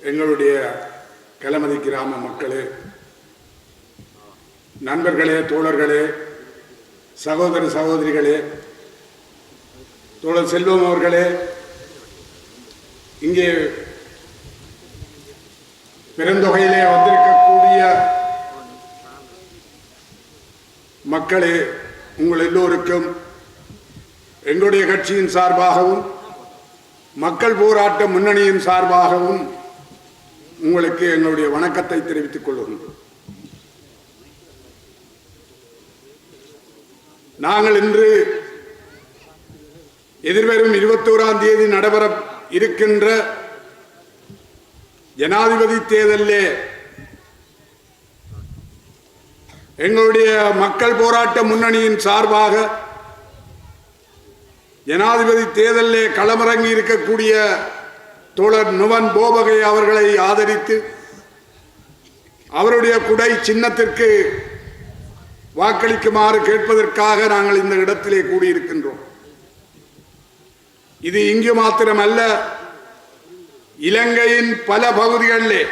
எங்களுடைய கிளமதி கிராம மக்களே நண்பர்களே தோழர்களே சகோதர சகோதரிகளே தோழர் செல்வம் அவர்களே இங்கே பெருந்தொகையிலே வந்திருக்கக்கூடிய மக்களே உங்கள் எல்லோருக்கும் எங்களுடைய கட்சியின் சார்பாகவும் மக்கள் போராட்ட முன்னணியின் சார்பாகவும் உங்களுக்கு என்னுடைய வணக்கத்தை தெரிவித்துக் கொள்கின்றோம் நாங்கள் இன்று எதிர்வரும் இருபத்தோராம் தேதி நடைபெற இருக்கின்ற ஜனாதிபதி தேர்தலே எங்களுடைய மக்கள் போராட்ட முன்னணியின் சார்பாக ஜனாதிபதி தேர்தலே களமிறங்கி இருக்கக்கூடிய தோழர் நுவன் போபகை அவர்களை ஆதரித்து அவருடைய குடை சின்னத்திற்கு வாக்களிக்குமாறு கேட்பதற்காக நாங்கள் இந்த இடத்திலே கூடியிருக்கின்றோம். இது இங்கு மாத்திரமல்ல இலங்கையின் பல பகுதிகளிலே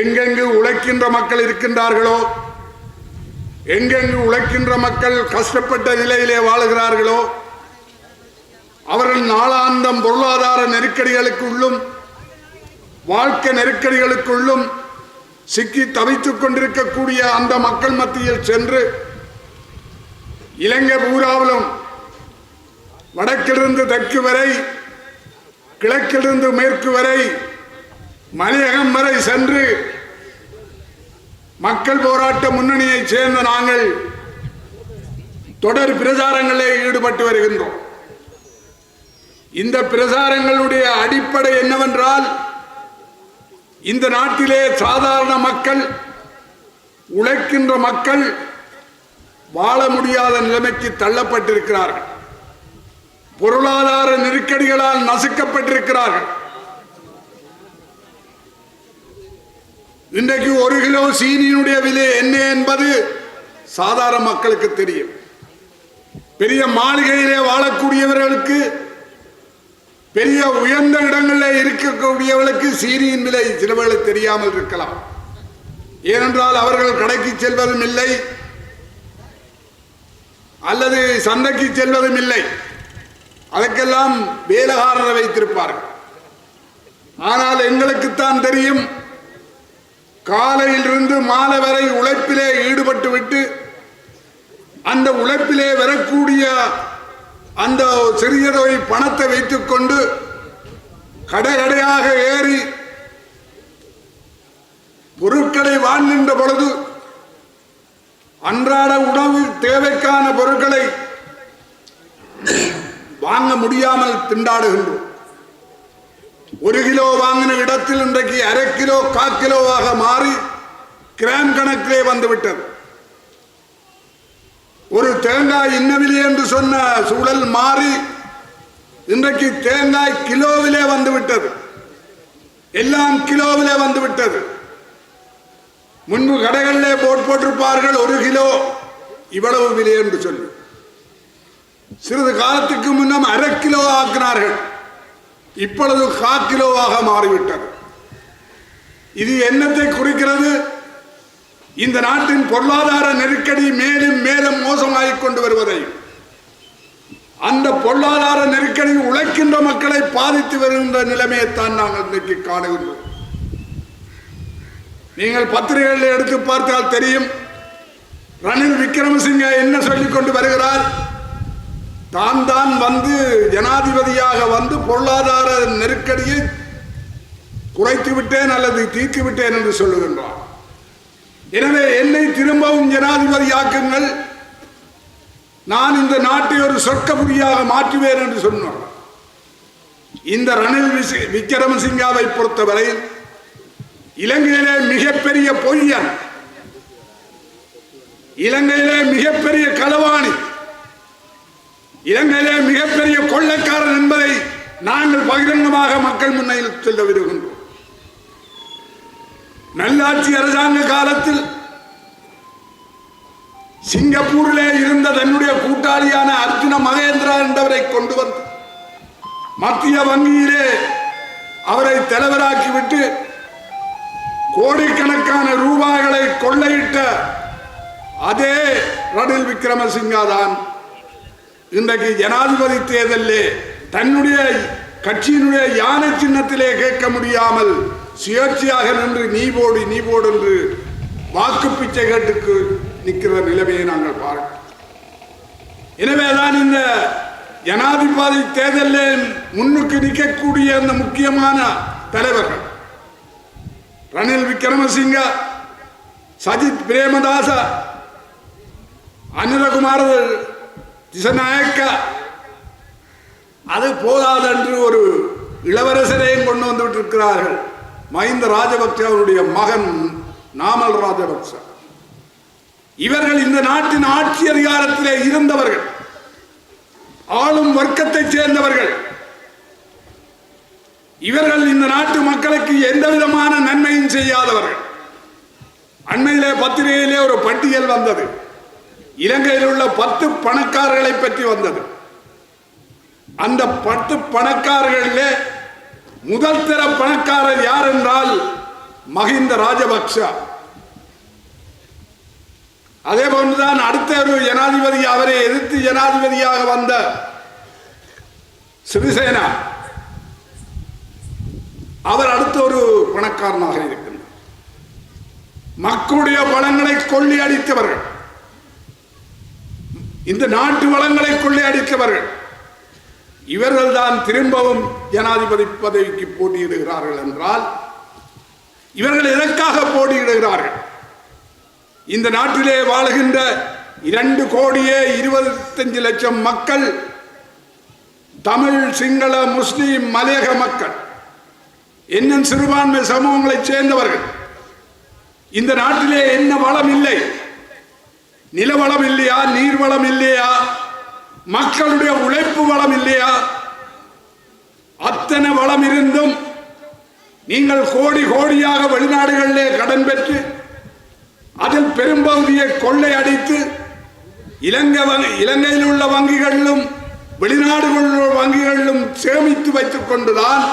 எங்கெங்கு உழைக்கின்ற மக்கள் இருக்கின்றார்களோ எங்கெங்கு உழைக்கின்ற மக்கள் கஷ்டப்பட்ட நிலையிலே வாழுகிறார்களோ அவர்கள் நாளாந்தம் பொருளாதார நெருக்கடிகளுக்குள்ளும் வாழ்க்கை நெருக்கடிகளுக்குள்ளும் சிக்கி தவித்துக் கொண்டிருக்கக்கூடிய அந்த மக்கள் மத்தியில் சென்று இலங்கை பூராவிலும் வடக்கிலிருந்து தெற்கு வரை கிழக்கிலிருந்து மேற்கு வரை மலையகம் வரை சென்று மக்கள் போராட்ட முன்னணியைச் சேர்ந்த நாங்கள் தொடர் பிரச்சாரங்களில் ஈடுபட்டு வருகின்றோம். இந்த பிரசாரங்களுடைய அடிப்படை என்னவென்றால் இந்த நாட்டிலே சாதாரண மக்கள் உழைக்கின்ற மக்கள் வாழ முடியாத நிலைமைக்கு தள்ளப்பட்டிருக்கிறார்கள். பொருளாதார நெருக்கடிகளால் நசுக்கப்பட்டிருக்கிறார்கள். இன்றைக்கு ஒரு கிலோ சீனியினுடைய விலை என்ன என்பது சாதாரண மக்களுக்கு தெரியும். பெரிய மாளிகையிலே வாழக்கூடியவர்களுக்கு பெரிய உயர்ந்த இடங்களில் இருக்கக்கூடியவர்களுக்கு சீரியின் விலை சிலவர்களுக்கு தெரியாமல் இருக்கலாம். ஏனென்றால் அவர்கள் கடைக்கு செல்வதும் இல்லை அல்லது சந்தைக்கு செல்வதும் இல்லை. அதற்கெல்லாம் வேலகாரரை வைத்திருப்பார்கள். ஆனால் எங்களுக்குத்தான் தெரியும் காலையிலிருந்து மாலை வரை உழைப்பிலே ஈடுபட்டு விட்டு அந்த உழைப்பிலே வரக்கூடிய அந்த சிறிய தொகை பணத்தை வைத்துக்கொண்டு கடை கடையாக ஏறி பொருட்களை வாழ்கின்ற பொழுது அன்றாட உணவு தேவைக்கான பொருட்களை வாங்க முடியாமல் திண்டாடுகின்றோம். ஒரு கிலோ வாங்கின இடத்தில் இன்றைக்கு அரை கிலோ கால் கிலோவாக மாறி கிராம் கணக்கிலே வந்துவிட்டது. ஒரு தேங்காய் இன்னவிலே என்று சொன்ன சூழல் மாறி இன்றைக்கு தேங்காய் கிலோவிலே வந்துவிட்டது. எல்லாம் கிலோவிலே வந்துவிட்டது. முன்பு கடைகளிலே போட் போட்டிருப்பார்கள் ஒரு கிலோ இவ்வளவு விலை என்று சொல்லி. சிறிது காலத்துக்கு முன்னம் அரை கிலோ ஆக்கினார்கள். இப்பொழுது கா கிலோவாக மாறிவிட்டது. இது என்னத்தை குறிக்கிறது? இந்த நாட்டின் பொருளாதார நெருக்கடி மேலும் மேலும் மோசமாகிக் கொண்டு வருவதை அந்த பொருளாதார நெருக்கடி உழைக்கின்ற மக்களை பாதித்து வருகின்ற நிலைமையைத்தான் நாங்கள் இன்றைக்கு காணுகின்றோம் நீங்கள் பத்திரிகைகளில் எடுத்து பார்த்தால் தெரியும் ரணில் விக்ரமசிங்க என்ன சொல்லிக் கொண்டு வருகிறார்? தான் தான் வந்து ஜனாதிபதியாக வந்து பொருளாதார நெருக்கடியை குறைத்து விட்டேன் அல்லது தீர்த்து விட்டேன் என்று சொல்லுகின்றார். எனவே என்னை திரும்பவும் ஜனாதிபதியாக்குங்கள். நான் இந்த நாட்டை ஒரு சொர்க்கபுரியாக மாற்றுவேன் என்று சொன்னார் இந்த ரணில் விசி- விக்ரமசிங்காவை பொறுத்தவரை இலங்கையிலே மிகப்பெரிய பொய்யன். இலங்கையிலே மிகப்பெரிய களவாணி. இலங்கையிலே மிகப்பெரிய கொள்ளைக்காரன் என்பதை நாங்கள் பகிரங்கமாக மக்கள் முன்னையில் சொல்ல விரும்புகின்றோம். நல்லாட்சி அரசாங்க காலத்தில் சிங்கப்பூரிலே இருந்த தன்னுடைய கூட்டாளியான அர்ஜுன மகேந்திரா என்றவரை கொண்டு வந்து மத்திய வங்கியிலே அவரை தலைவராக்கிவிட்டு கோடிக்கணக்கான ரூபாய்களை கொள்ளையிட்ட அதே ரணில் விக்ரமசிங்கா தான் இன்றைக்கு ஜனாதிபதி தேர்தலிலே தன்னுடைய கட்சியினுடைய யானை சின்னத்திலே கேட்க முடியாமல் சுயேட்சையாக நின்று நீ போடு நீ போடு என்று வாக்கு பிச்சை கேட்டுக்கு நிற்கிற நிலைமையை நாங்கள் பார்க்கிறோம் எனவேதான் இந்த ஜனாதிபதி தேர்தலில் முன்னுக்கு நிற்கக்கூடிய அந்த முக்கியமான தலைவர்கள். ரணில் விக்ரமசிங்க சஜித் பிரேமதாச அனிரகுமார திசநாயக்க அது போதாதென்று ஒரு இளவரசரையும் கொண்டு வந்துவிட்டிருக்கிறார்கள் மஹிந்த ராஜபக்சே அவருடைய மகன் நாமல் ராஜபக்சே. இவர்கள் இந்த நாட்டின் ஆட்சி அதிகாரத்திலே இருந்தவர்கள். ஆளும் வர்க்கத்தை சேர்ந்தவர்கள். இவர்கள் இந்த நாட்டு மக்களுக்கு எந்த விதமான நன்மையும் செய்யாதவர்கள். அண்மையிலே பத்திரிகையிலே ஒரு பட்டியல் வந்தது. இலங்கையில் உள்ள பத்து பணக்காரர்களை பற்றி வந்தது. அந்த பத்து பணக்காரர்களிலே முதல் தர பணக்காரர் யார் என்றால் மஹிந்த ராஜபக்ஷ. அதே போன்றுதான் அடுத்த ஒரு ஜனாதிபதி அவரை எதிர்த்து ஜனாதிபதியாக வந்த சிறிசேனா அவர் அடுத்த ஒரு பணக்காரனாக இருக்கின்றார். மக்களுடைய வளங்களை கொள்ளையடித்தவர்கள். இந்த நாட்டு வளங்களை கொள்ளையடித்தவர்கள். இவர்கள்தான் திரும்பவும் ஜனாதிபதி பதவிக்கு போட்டியிடுகிறார்கள் என்றால் இவர்கள் எதற்காக போட்டியிடுகிறார்கள்? இந்த நாட்டிலே வாழுகின்ற இரண்டு கோடியே இருபத்தஞ்சு லட்சம் மக்கள் தமிழ் சிங்கள முஸ்லீம் மலையக மக்கள் இன்னும் சிறுபான்மை சமூகங்களைச் சேர்ந்தவர்கள். இந்த நாட்டிலே என்ன வளம் இல்லை? நிலவளம் இல்லையா? நீர் வளம் இல்லையா? மக்களுடைய உழைப்பு வளம் இல்லையா? அத்தனை வளம் இருந்தும் நீங்கள் கோடி கோடியாக வெளிநாடுகளிலே கடன் பெற்று அதில் பெரும்பகுதியை கொள்ளை அடித்து இலங்கை வங்கி இலங்கையில் உள்ள வங்கிகளிலும் வெளிநாடுகளில் உள்ள வங்கிகளிலும் சேமித்து வைத்துக் கொண்டுதான்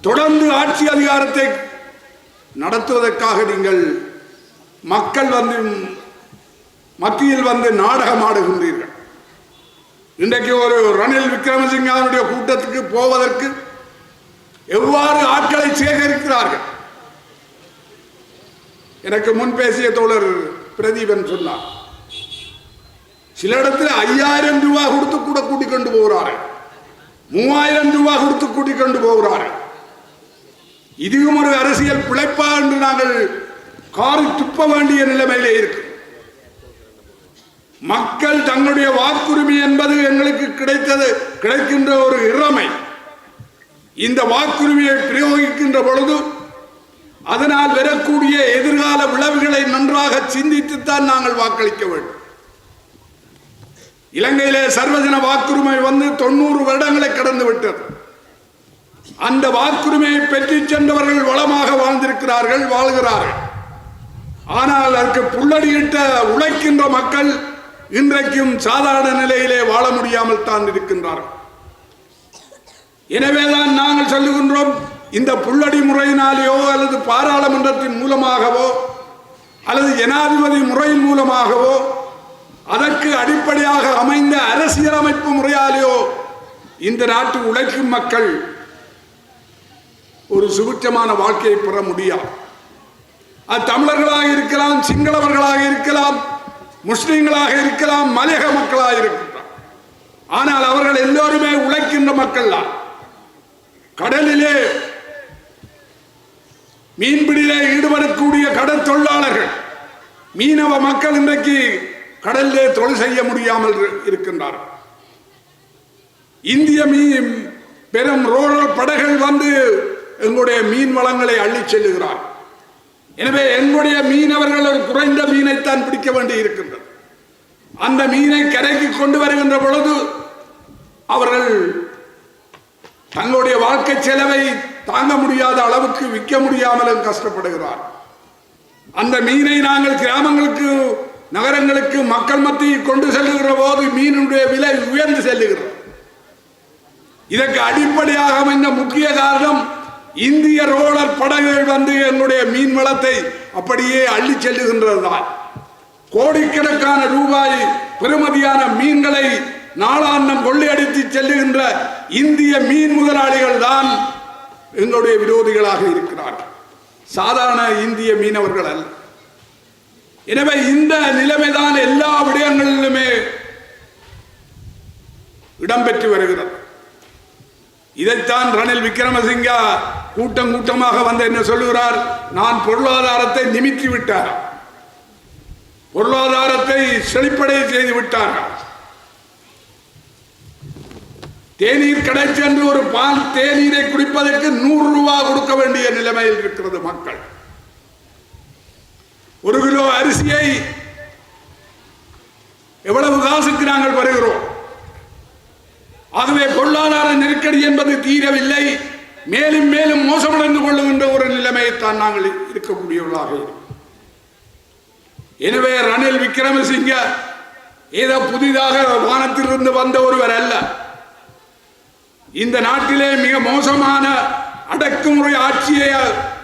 தொடர்ந்து ஆட்சி அதிகாரத்தை நடத்துவதற்காக நீங்கள் மக்கள் வந்து மத்தியில் வந்து நாடகம் ஆடுகின்றீர்கள் இன்றைக்கு ஒரு ரணில் விக்ரமசிங்காவுடைய கூட்டத்துக்கு போவதற்கு எவ்வாறு ஆட்களை சேகரிக்கிறார்கள்? எனக்கு முன் பேசிய தோழர் பிரதீபன் சொன்னார் சில இடத்துல ஐயாயிரம் ரூபாய் கொடுத்து கூட கூட்டிக் கொண்டு போகிறார்கள். மூவாயிரம் ரூபாய் கொடுத்து கூட்டிக் கொண்டு போகிறார்கள். இதுவும் ஒரு அரசியல் பிழைப்பா என்று நாங்கள் காரி துப்ப வேண்டிய நிலைமையிலே இருக்கு மக்கள் தங்களுடைய வாக்குரிமை என்பது எங்களுக்கு கிடைத்தது கிடைக்கின்ற ஒரு இறமை. இந்த வாக்குரிமையை பிரயோகிக்கின்ற பொழுது அதனால் வரக்கூடிய எதிர்கால விளைவுகளை நன்றாக சிந்தித்துத்தான் நாங்கள் வாக்களிக்க வேண்டும். இலங்கையிலே சர்வஜன வாக்குரிமை வந்து தொண்ணூறு வருடங்களை கடந்து விட்டது. அந்த வாக்குரிமையை பெற்று சென்றவர்கள் வளமாக வாழ்ந்திருக்கிறார்கள் வாழ்கிறார்கள். ஆனால் அதற்கு புள்ளடியிட்ட உழைக்கின்ற மக்கள் இன்றைக்கும் சாதாரண நிலையிலே வாழ முடியாமல் தான் இருக்கின்றார்கள். எனவேதான் நாங்கள் சொல்லுகின்றோம் இந்த புள்ளடி முறையினாலேயோ அல்லது பாராளுமன்றத்தின் மூலமாகவோ அல்லது ஜனாதிபதி முறையின் மூலமாகவோ அதற்கு அடிப்படையாக அமைந்த அரசியலமைப்பு முறையாலேயோ இந்த நாட்டு உழைக்கும் மக்கள் ஒரு சுபிட்சமான வாழ்க்கையை பெற முடியாது. அது தமிழர்களாக இருக்கலாம் சிங்களவர்களாக இருக்கலாம் முஸ்லிம்களாக இருக்கலாம் மலையக மக்களாக இருக்கலாம். ஆனால் அவர்கள் எல்லோருமே உழைக்கின்ற மக்கள் தான். கடலிலே மீன்பிடியிலே ஈடுபடக்கூடிய கடல் தொழிலாளர்கள் மீனவ மக்கள் இன்றைக்கு கடலிலே தொழில் செய்ய முடியாமல் இரு- இருக்கின்றார்கள். இந்திய மீன் பெரும் ரோலர் படகுகள் வந்து எங்களுடைய மீன் வளங்களை அள்ளிச் செல்லுகிறார் எனவே எங்களுடைய மீனவர்கள் ஒரு குறைந்த மீனைத்தான் பிடிக்க வேண்டி இருக்கின்றது அந்த மீனை கரைக்கு கொண்டு வருகின்ற பொழுது அவர்கள் தங்களுடைய வாழ்க்கை செலவை தாங்க முடியாத அளவுக்கு விற்க முடியாமலும் கஷ்டப்படுகிறார். அந்த மீனை நாங்கள் கிராமங்களுக்கு நகரங்களுக்கு மக்கள் மத்தியில் கொண்டு செல்லுகிற போது மீனுடைய விலை உயர்ந்து செல்லுகிறது. இதற்கு அடிப்படையாக அமைந்த முக்கிய காரணம் இந்திய ரோலர் படகுகள் வந்து என்னுடைய மீன் வளத்தை அப்படியே அள்ளி செல்லுகின்றதுதான். கோடிக்கணக்கான ரூபாய் பெறுமதியான மீன்களை நாளாந்தம் கொள்ளையடித்து செல்லுகின்ற இந்திய மீன் முதலாளிகள் தான் எங்களுடைய விரோதிகளாக இருக்கிறார்கள். சாதாரண இந்திய மீனவர்கள் அல்ல. எனவே இந்த நிலைமைதான் எல்லா விடயங்களிலுமே இடம்பெற்று வருகிறது. இதைத்தான் ரணில் விக்ரமசிங்கா கூட்டம் கூட்டமாக வந்து என்ன சொல்லுகிறார்? நான் பொருளாதாரத்தை நிமித்தி விட்டார். பொருளாதாரத்தை செழிப்படைய செய்து விட்டார்கள் தேநீர் கடை சென்று ஒரு பால் தேநீரை குடிப்பதற்கு நூறு ரூபாய் கொடுக்க வேண்டிய நிலைமையில் இருக்கிறது மக்கள். ஒரு கிலோ அரிசியை எவ்வளவு காசுக்கு நாங்கள் வருகிறோம் ஆகவே பொருளாதார நெருக்கடி என்பது தீரவில்லை. மேலும் மேலும் மோசமடைந்து கொள்ளுகின்ற ஒரு நிலைமையைத்தான் நாங்கள் இருக்கக்கூடியவர்களாக எனவே ரணில் விக்ரமசிங்க ஏதோ புதிதாக வானத்திலிருந்து வந்த ஒருவர் அல்ல. இந்த நாட்டிலே மிக மோசமான அடக்குமுறை ஆட்சியை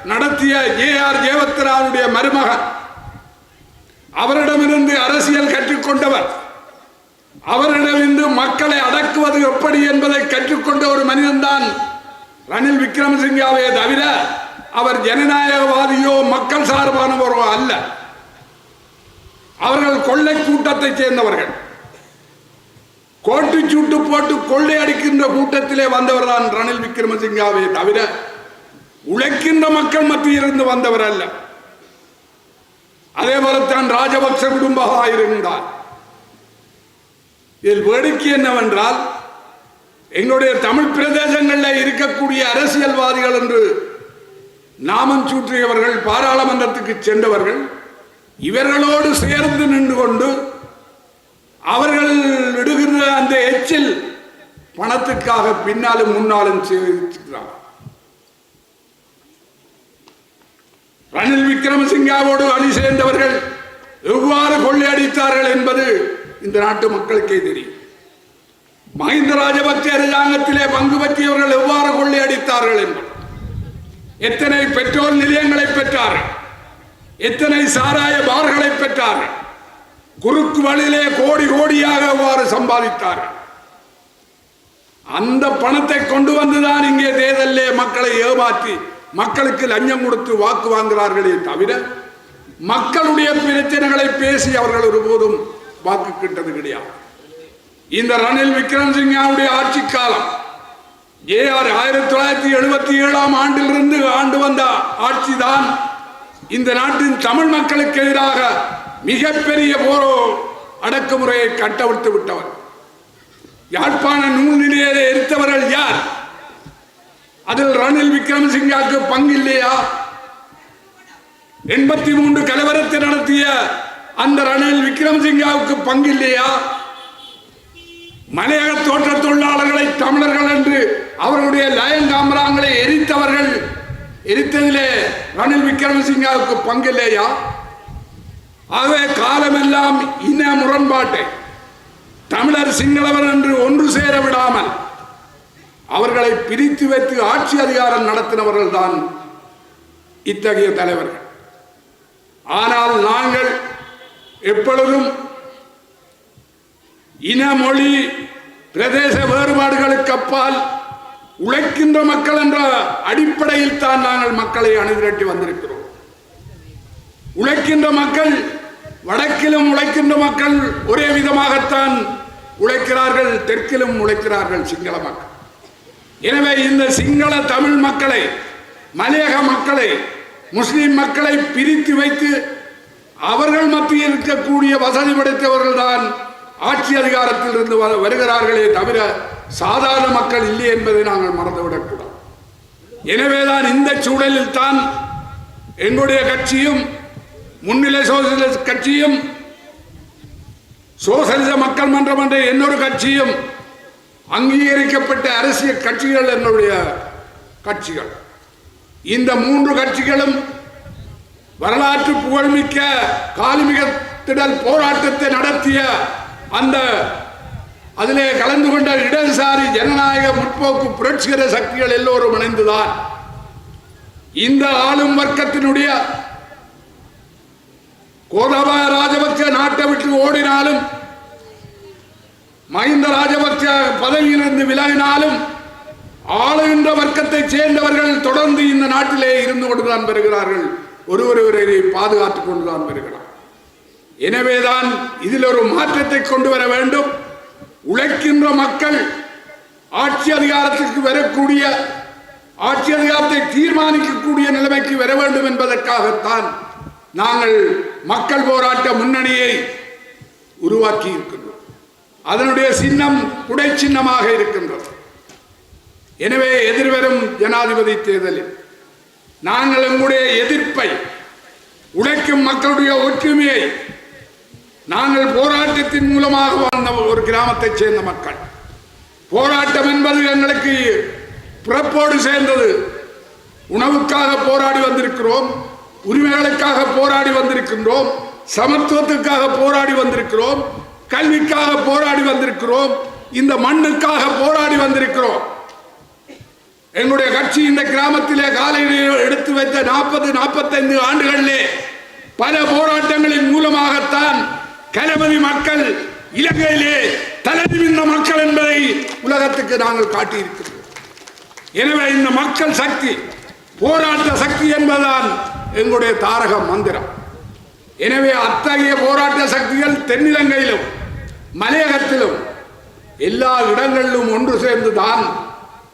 நடத்திய ஏ ஆர் ஜெயவர்த்தனாவுடைய மருமகன். அவரிடமிருந்து அரசியல் கற்றுக்கொண்டவர். அவரிடமிருந்து மக்களை அடக்குவது எப்படி என்பதை கற்றுக்கொண்ட ஒரு மனிதன்தான் ரணில் விக்ரமசிங்காவே தவிர அவர் ஜனநாயகவாதியோ மக்கள் சார்பானவரோ அல்ல. அவர்கள் கொள்ளை கூட்டத்தை சேர்ந்தவர்கள். கோட்டு சூட்டு போட்டு கொள்ளை அடிக்கின்ற கூட்டத்திலே வந்தவர் தான் ரணில் விக்ரமசிங்காவே தவிர உழைக்கின்ற மக்கள் மத்தியிலிருந்து வந்தவர் அல்ல. அதே போலத்தான் ராஜபக்ச குடும்பமாக இருந்தார். இதில் வேடிக்கை என்னவென்றால் எங்களுடைய தமிழ் பிரதேசங்களில் இருக்கக்கூடிய அரசியல்வாதிகள் என்று நாமம் சூற்றியவர்கள் பாராளுமன்றத்துக்கு சென்றவர்கள் இவர்களோடு சேர்ந்து நின்று கொண்டு அவர்கள் இடுகின்ற அந்த எச்சில் பணத்துக்காக பின்னாலும் முன்னாலும் செய்திருக்கிறார் ரணில் விக்ரமசிங்காவோடு அணி சேர்ந்தவர்கள் எவ்வாறு கொள்ளையடித்தார்கள் என்பது இந்த நாட்டு மக்களுக்கே தெரியும். மஹிந்த ராஜபக்ச அரசாங்கத்திலே பங்கு பற்றியவர்கள் எவ்வாறு கொள்ளையடித்தார்கள் என்பது. எத்தனை பெட்ரோல் நிலையங்களை பெற்றார்கள். எத்தனை சாராய பார்களை பெற்றார்கள். குறுக்கு வழியிலே கோடி கோடியாக எவ்வாறு சம்பாதித்தார்கள். அந்த பணத்தை கொண்டு வந்துதான் இங்கே தேர்தலிலே மக்களை ஏமாற்றி மக்களுக்கு லஞ்சம் கொடுத்து வாக்கு வாங்குகிறார்களே தவிர மக்களுடைய பிரச்சனைகளை பேசி அவர்கள் ஒருபோதும் வாக்கு கிட்டது கிடையாது. இந்த ரணில் விக்ரமசிங்காவுடைய ஆட்சி காலம் ஏஆர் ஆயிரத்தி தொள்ளாயிரத்தி எழுபத்தி ஏழாம் ஆண்டிலிருந்து ஆண்டு வந்த ஆட்சி தான் இந்த நாட்டின் தமிழ் மக்களுக்கு எதிராக மிகப்பெரிய போரோ அடக்குமுறையை கட்டவிழ்த்து விட்டவர். யாழ்ப்பாண நூல் நிலையிலே எரித்தவர்கள் யார்? அதில் ரணில் விக்ரமசிங்காவுக்கு பங்கு இல்லையா எண்பத்தி மூன்று கலவரத்தை நடத்திய அந்த ரணில் விக்ரமசிங்காவுக்கு பங்கு இல்லையா மலையக தோட்ட தொழிலாளர்களை தமிழர்கள் என்று அவர்களுடைய லயங்காமராங்களை எரித்தவர்கள். எரித்ததிலே ரணில் விக்ரமசிங்காவுக்கு பங்கு இல்லையா ஆகவே காலமெல்லாம் இன முரண்பாட்டை தமிழர் சிங்களவர் என்று ஒன்று சேர விடாமல் அவர்களை பிரித்து வைத்து ஆட்சி அதிகாரம் நடத்தினவர்கள் தான் இத்தகைய தலைவர்கள். ஆனால் நாங்கள் எப்பொழுதும் இன மொழி பிரதேச வேறுபாடுகளுக்கு அப்பால் உழைக்கின்ற மக்கள் என்ற அடிப்படையில் தான் நாங்கள் மக்களை அணுதிரட்டி வந்திருக்கிறோம். உழைக்கின்ற மக்கள் வடக்கிலும் உழைக்கின்ற மக்கள் ஒரே விதமாகத்தான் உழைக்கிறார்கள் தெற்கிலும் உழைக்கிறார்கள் சிங்கள மக்கள். எனவே இந்த சிங்கள தமிழ் மக்களை மலையக மக்களை முஸ்லிம் மக்களை பிரித்து வைத்து அவர்கள் மத்தியில் இருக்கக்கூடிய வசதி படைத்தவர்கள் தான் ஆட்சி அதிகாரத்தில் இருந்து வருகிறார்களே தவிர சாதாரண மக்கள் இல்லை என்பதை நாங்கள் மறந்துவிடக்கூடாது. எனவேதான் இந்த சூழலில் தான் எங்களுடைய கட்சியும் முன்னிலை சோசியலிஸ்ட் கட்சியும் சோசலிச மக்கள் மன்றம் என்ற இன்னொரு கட்சியும் அங்கீகரிக்கப்பட்ட அரசியல் கட்சிகள் என்னுடைய கட்சிகள். இந்த மூன்று கட்சிகளும் வரலாற்று புகழ்மிக்க காலிமிக திடல் போராட்டத்தை நடத்திய அந்த அதிலே கலந்து கொண்ட இடதுசாரி ஜனநாயக முற்போக்கு புரட்சிகர சக்திகள் எல்லோரும் இணைந்துதான் இந்த ஆளும் வர்க்கத்தினுடைய கோதபாய ராஜபக்ச நாட்டை விட்டு ஓடினாலும் மஹிந்த ராஜபக்ச பதவியிலிருந்து விலகினாலும் ஆளுகின்ற வர்க்கத்தை சேர்ந்தவர்கள் தொடர்ந்து இந்த நாட்டிலே இருந்து கொண்டுதான் வருகிறார்கள். ஒருவர் ஒருவரை பாதுகாத்துக் கொண்டுதான் வருகிறார் எனவேதான் இதில் ஒரு மாற்றத்தை கொண்டு வர வேண்டும். உழைக்கின்ற மக்கள் ஆட்சி அதிகாரத்திற்கு வரக்கூடிய ஆட்சி அதிகாரத்தை தீர்மானிக்கக்கூடிய நிலைமைக்கு வர வேண்டும் என்பதற்காகத்தான் நாங்கள் மக்கள் போராட்ட முன்னணியை உருவாக்கி இருக்கின்றோம். அதனுடைய சின்னம் குடை சின்னமாக இருக்கின்றது. எனவே எதிர்வரும் ஜனாதிபதி தேர்தலில் நாங்கள் எங்களுடைய எதிர்ப்பை உழைக்கும் மக்களுடைய ஒற்றுமையை நாங்கள் போராட்டத்தின் மூலமாக வாழ்ந்த ஒரு கிராமத்தைச் சேர்ந்த மக்கள். போராட்டம் என்பது எங்களுக்கு பிறப்போடு சேர்ந்தது. உணவுக்காக போராடி வந்திருக்கிறோம் உரிமைகளுக்காக போராடி வந்திருக்கின்றோம் சமத்துவத்துக்காக போராடி வந்திருக்கிறோம் கல்விக்காக போராடி வந்திருக்கிறோம் இந்த மண்ணுக்காக போராடி வந்திருக்கிறோம். எங்களுடைய கட்சி இந்த கிராமத்திலே காலையில் எடுத்து வைத்த நாற்பது நாற்பத்தைந்து ஆண்டுகளிலே பல போராட்டங்களின் மூலமாகத்தான் களபதி மக்கள் இலங்கையிலே தலை நிமிர்ந்த மக்கள் என்பதை உலகத்துக்கு நாங்கள் காட்டியிருக்கிறோம். எனவே இந்த மக்கள் சக்தி போராட்ட சக்தி என்பதுதான் எங்களுடைய தாரக மந்திரம். எனவே அத்தகைய போராட்ட சக்திகள் தென்னிலங்கையிலும் மலையகத்திலும் எல்லா இடங்களிலும் ஒன்று சேர்ந்து தான்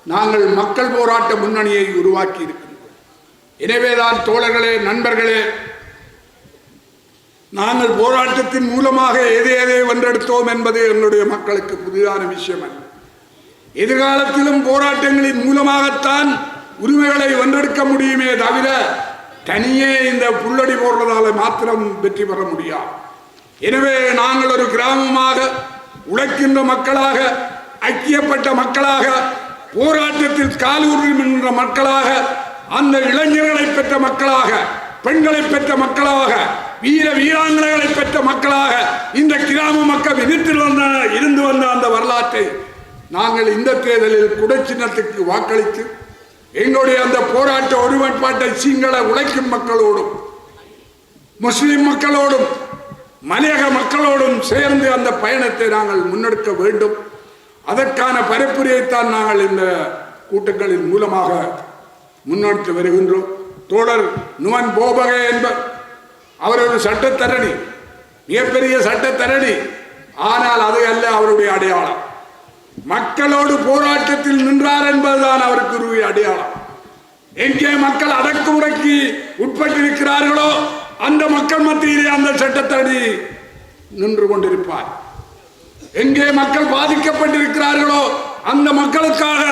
நாங்கள் மக்கள் போராட்ட முன்னணியை உருவாக்கி இருக்கின்றோம் எனவேதான் தோழர்களே நண்பர்களே நாங்கள் போராட்டத்தின் மூலமாக எதை எதை வென்றெடுத்தோம் என்பது எங்களுடைய மக்களுக்கு புதிதான விஷயம் அல்ல. எதிர்காலத்திலும் போராட்டங்களின் மூலமாகத்தான் உரிமைகளை வென்றெடுக்க முடியுமே தவிர தனியே இந்த புல்லடி போடுறதால மாத்திரம் வெற்றி பெற முடியாது. எனவே நாங்கள் ஒரு கிராமமாக உழைக்கின்ற மக்களாக ஐக்கியப்பட்ட மக்களாக போராட்டத்தில் காலூர்கின்ற மக்களாக அந்த இளைஞர்களை பெற்ற மக்களாக பெண்களை பெற்ற மக்களாக வீர வீராங்கனைகளை பெற்ற மக்களாக இந்த கிராம மக்கள் விதித்தில் வந்த இருந்து வந்த அந்த வரலாற்றை நாங்கள் இந்த தேர்தலில் குடச்சின்னத்துக்கு வாக்களித்து எங்களுடைய அந்த போராட்ட ஒருமைப்பாட்டை சிங்கள உழைக்கும் மக்களோடும் முஸ்லிம் மக்களோடும் மலையக மக்களோடும் சேர்ந்து அந்த பயணத்தை நாங்கள் முன்னெடுக்க வேண்டும். அதற்கான பரப்புரையைத்தான் நாங்கள் இந்த கூட்டங்களின் மூலமாக முன்னெடுத்து வருகின்றோம். தோழர் நுவன் போபகே என்ப அவர் ஒரு சட்டத்தரணி மிகப்பெரிய சட்டத்தரணி. ஆனால் அது அல்ல அவருடைய அடையாளம். மக்களோடு போராட்டத்தில் நின்றார் என்பதுதான் அவருக்கு ஒரு அடையாளம். எங்கே மக்கள் அடக்குமுறைக்கு உட்பட்டிருக்கிறார்களோ அந்த மக்கள் மத்தியிலே அந்த சட்டத்தடி நின்று கொண்டிருப்பார். எங்கே மக்கள் பாதிக்கப்பட்டிருக்கிறார்களோ அந்த மக்களுக்காக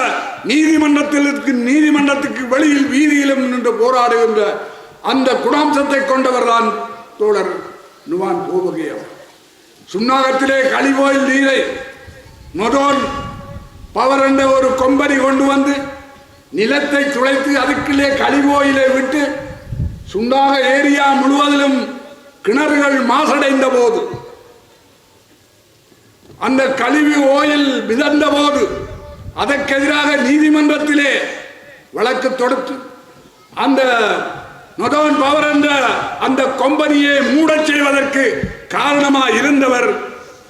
நீதிமன்றத்தில் நீதிமன்றத்துக்கு வெளியில் வீதியிலும் நின்று போராடுகின்ற அந்த குணாம்சத்தை கொண்டவர் தான் தோழர் நுவான் பூபகி சுண்ணாகத்திலே கழிவோயில் நீரை மொதோன் பவர் என்ற ஒரு கொம்பரி கொண்டு வந்து நிலத்தை துளைத்து அதுக்குள்ளே கழிவோயிலை விட்டு சுண்டாக ஏரியா முழுவதிலும் கிணறுகள் மாசடைந்த போது அந்த கழிவு ஓயில் மிதந்த போது அதற்கெதிராக நீதிமன்றத்திலே வழக்கு தொடுத்து அந்த நொதவன் பவர் என்ற அந்த கொம்பனியை மூடச் செய்வதற்கு காரணமாக இருந்தவர்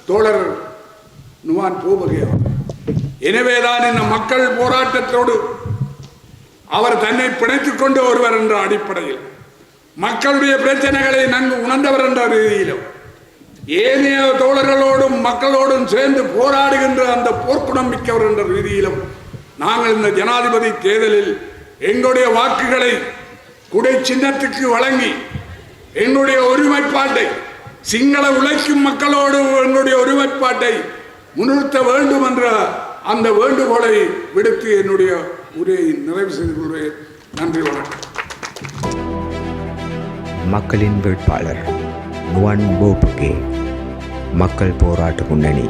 தோழர் நுவான் பூபகையார் எனவேதான் இந்த மக்கள் போராட்டத்தோடு அவர் தன்னை பிணைத்துக் கொண்டு ஒருவர் என்ற அடிப்படையில் மக்களுடைய பிரச்சனைகளை நன்கு உணர்ந்தவர் என்ற ரீதியிலும் ஏனைய தோழர்களோடும் மக்களோடும் சேர்ந்து போராடுகின்ற அந்த போர்க்குணம் மிக்கவர் என்ற ரீதியிலும் நாங்கள் இந்த ஜனாதிபதி தேர்தலில் எங்களுடைய வாக்குகளை குடை சின்னத்துக்கு வழங்கி என்னுடைய ஒருமைப்பாட்டை சிங்கள உழைக்கும் மக்களோடு என்னுடைய ஒருமைப்பாட்டை முன்னிறுத்த வேண்டும் என்ற அந்த வேண்டுகோளை விடுத்து என்னுடைய உரையை நிறைவு செய்து கொள்கிறேன். நன்றி வணக்கம். மக்களின் வேட்பாளர் நுவன் போபுகே மக்கள் போராட்ட முன்னணி.